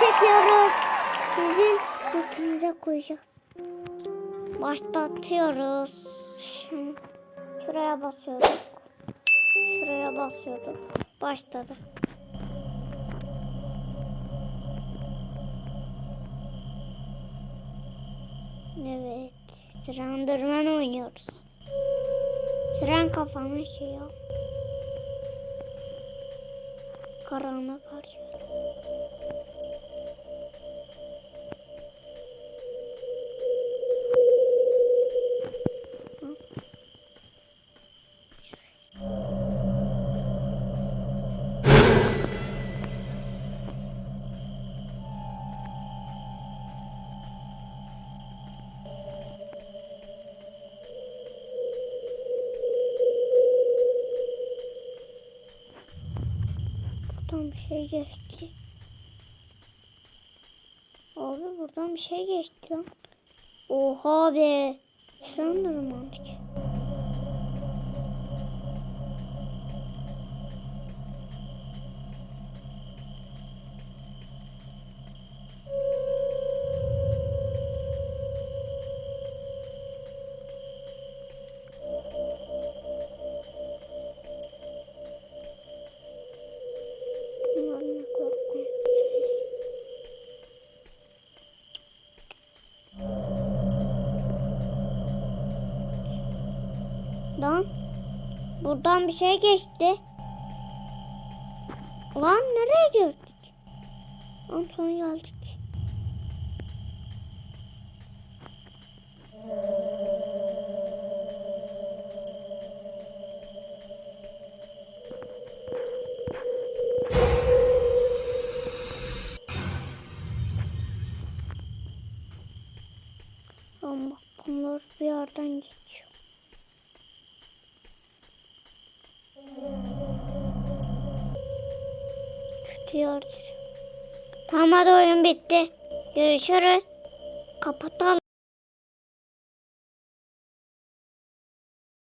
çekiyoruz. Sizin götünüze koyacağız. Başlatıyoruz. Şuraya basıyorduk. Şuraya basıyorduk. Başladı. Evet. Trendırman oynuyoruz. Tren kafamı şey ya. Karanlık karşı. Buradan bir şey geçti. Abi buradan bir şey geçti lan. Oha be. Sanırım artık. Lan buradan bir şey geçti. Lan nereye geldik? Lan son geldik. Bak bunlar bir yerden geçiyor. Tutuyordur. Tamam oyun bitti. Görüşürüz. Kapatalım.